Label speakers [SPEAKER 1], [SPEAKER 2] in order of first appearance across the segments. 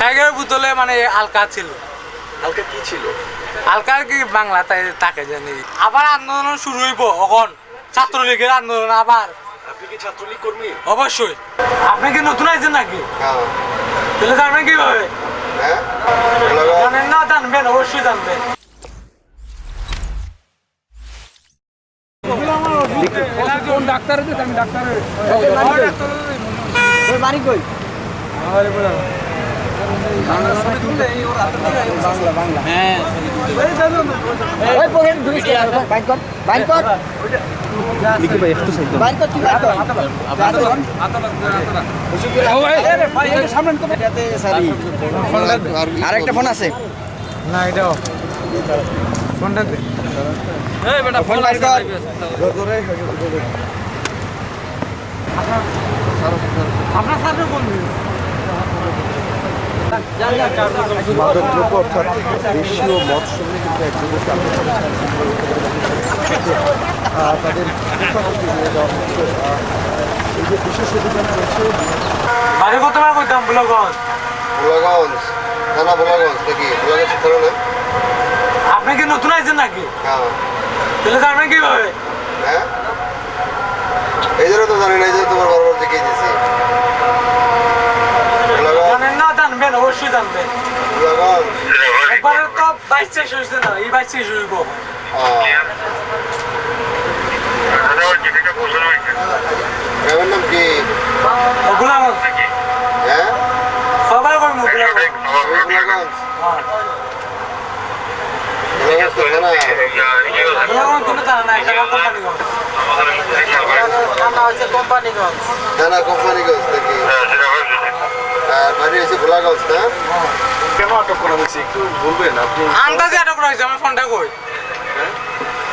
[SPEAKER 1] টাইগারের বোতলে মানে আলকা ছিল।
[SPEAKER 2] হালকা কি ছিল?
[SPEAKER 1] আলকার কি বাংলা তাই তাকে জানি। আবার আন্দোলন শুরু হইব এখন ছাত্রলীগের আন্দোলন আবার।
[SPEAKER 2] আপনি কি ছাত্রলীগ কর্মী?
[SPEAKER 1] অবশ্যই। আপনি কি নতুন আইছেন নাকি?
[SPEAKER 2] হ্যাঁ।
[SPEAKER 1] তাহলে জানবেন কীভাবে?
[SPEAKER 2] হ্যাঁ?
[SPEAKER 1] জানেন না জানবেন অবশ্যই জানবেন।
[SPEAKER 3] ডাক্তার আমি ডাক্তার তোর বাড়ি কই? কর আরেকটা ফোন আছে।
[SPEAKER 1] না এটাও ফোনটা দে
[SPEAKER 3] ফোন বাইর কর
[SPEAKER 4] দেখি
[SPEAKER 1] আপনি কি নতুন আইছেন নাকি
[SPEAKER 4] হ্যাঁ
[SPEAKER 1] তাহলে জানবেন কীভাবে
[SPEAKER 4] হ্যাঁ এই জন্য তো জানি না এই জন্য তোমার বারবার দেখিয়ে দিয়েছি ভোলাগঞ্জ
[SPEAKER 1] জানেন না জানবেন অবশ্যই জানবেন
[SPEAKER 4] ভোলাগঞ্জ
[SPEAKER 1] একবারে তো বাইশ শেষ হয়েছে না এই বাইশ শেষ হইব।
[SPEAKER 4] গ্রামের নাম কি
[SPEAKER 1] বুলাগঞ্জ
[SPEAKER 4] হ্যাঁ
[SPEAKER 1] সবাই কই বুলাগঞ্জ
[SPEAKER 4] ওই ভোলাগঞ্জ ভোলাগঞ্জ তো থানা
[SPEAKER 1] কোম্পানিগঞ্জ থানা কোম্পানিগঞ্জ
[SPEAKER 4] থানা আর বাড়ি হয়েছে ভোলাগঞ্জ না?
[SPEAKER 2] কেন আটক করা হয়েছে? একটু বলবেন আপনি
[SPEAKER 1] আন্দাজে আটক রয়েছে আমি ফোনটা কই?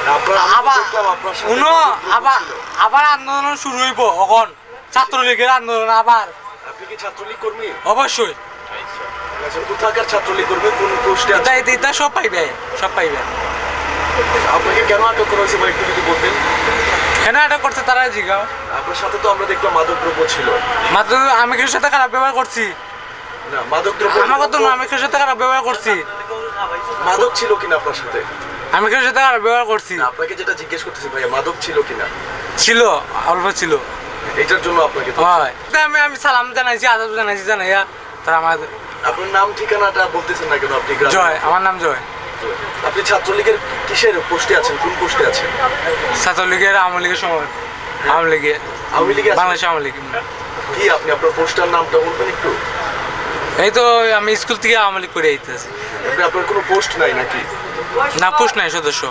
[SPEAKER 2] আপনার
[SPEAKER 1] আবার আন্দোলন শুরু হইব এখন ছাত্রলীগের আন্দোলন আবার।
[SPEAKER 2] আপনি কি ছাত্রলীগ কর্মী?
[SPEAKER 1] অবশ্যই।
[SPEAKER 2] আচ্ছা কোথাকার ছাত্রলীগ কর্মী? কোন পোস্টে
[SPEAKER 1] এটা এটা- এটা সব পাইবে সব পাইবে।
[SPEAKER 2] আপনাকে কেন আটক করা হয়েছে মানে একটু যদি বলতেন।
[SPEAKER 1] কেন আটক করছে তারা জিগাও।
[SPEAKER 2] আপনার সাথে তো আমরা দেখলাম মাদকদ্রব্য ছিল।
[SPEAKER 1] মাত্র আমি কিছুর সাথে খারাপ ব্যবহার করছি?
[SPEAKER 2] না মাদকদ্রব্য
[SPEAKER 1] আমার কথা না আমি কিছুর সাথে খারাপ ব্যবহার করছি?
[SPEAKER 2] মাদক ছিল কিনা আপনার সাথে?
[SPEAKER 1] আমি কিছুর সাথে খারাপ ব্যবহার করছি?
[SPEAKER 2] না, আপনাকে যেটা জিজ্ঞেস করতেছি ভাইয়া মাদক ছিল কিনা?
[SPEAKER 1] ছিল অল্প ছিল।
[SPEAKER 2] এটার জন্য আপনাকে তো-
[SPEAKER 1] হয়। তো আমি আমি সালাম জানাইছি আদাব জানাইছি জানাইয়া তারা আমার
[SPEAKER 2] আপনার নাম ঠিকানাটা বলতেছেন না কেন আপনি গ্রামে?
[SPEAKER 1] জয় আমার নাম জয়।
[SPEAKER 2] আপনি ছাত্রলীগের কিসের পোস্টে আছেন? কোন পোস্টে আছেন?
[SPEAKER 1] ছাত্রলীগের আওয়ামী লীগের সময় আওয়ামী লীগে
[SPEAKER 2] আওয়ামী লীগে?
[SPEAKER 1] বাংলাদেশ আওয়ামী লীগ।
[SPEAKER 2] কি আপনি আপনার পোস্টার নামটা বলবেন একটু?
[SPEAKER 1] এই তো আমি স্কুল থেকে আওয়ামী লীগ করে আইতেছি।
[SPEAKER 2] আপনি আপনার কোনো পোস্ট নাই নাকি?
[SPEAKER 1] না পুষ নাই সদস্য।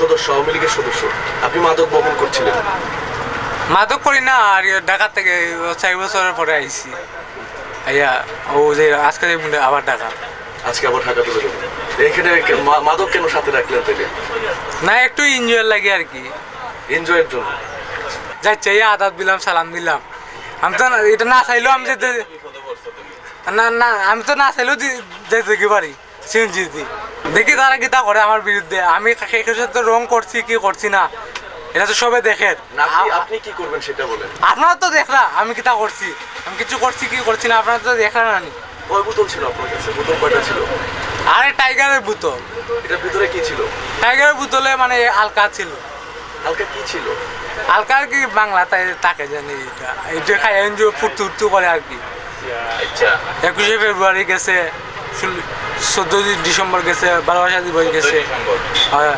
[SPEAKER 2] সদস্য আওয়ামী লীগের সদস্য। আপনি মাদক বহন করছিলেন?
[SPEAKER 1] মাদক করি না আর ইয়ে ঢাকা থেকে চার বছরের পরে আইছি। আইয়া ও যে আজকে আবার ঢাকা।
[SPEAKER 2] আজকে আবার ঢাকা এখানে মাদক কেন সাথে রাখলেন তাহলে
[SPEAKER 1] না একটু এনজয় লাগে আর কি।
[SPEAKER 2] এনজয়ের জন্য।
[SPEAKER 1] এই আদাব দিলাম সালাম দিলাম। আমি তো এটা না চাইলেও আমি যেতে না না আমি তো না চাইলেও যেতে কি পারি? সিএনজি দি দেখি তারা কি তা করে আমার বিরুদ্ধে। আমি সেই সাথে রং করছি কি করছি না? এটা তো সবাই দেখেন
[SPEAKER 2] আপনি- কি করবেন সেটা বলেন।
[SPEAKER 1] আপনারা তো দেখলা আমি কি তা করছি? আমি কিছু করছি কি করছি না আপনারা তো দেখলা না নি।
[SPEAKER 2] কয় বোতল ছিল আপনার কাছে বোতল কয়টা ছিল?
[SPEAKER 1] আরে টাইগারের বোতল।
[SPEAKER 2] এটার ভিতরে কি ছিল?
[SPEAKER 1] টাইগারের বোতলে মানে আলকা ছিল।
[SPEAKER 2] হালকা কি ছিল?
[SPEAKER 1] আলকার কি বাংলা তাই তাকে জানি এটা। এটা খাই এনজিও ফুটতু উঠতু করে আর কি।
[SPEAKER 2] আচ্ছা।
[SPEAKER 1] একুশে ফেব্রুয়ারি গেছে চোদ্দোই ডিসেম্বর গেছে ভালোবাসা দিবস গেছে। হ্যাঁ।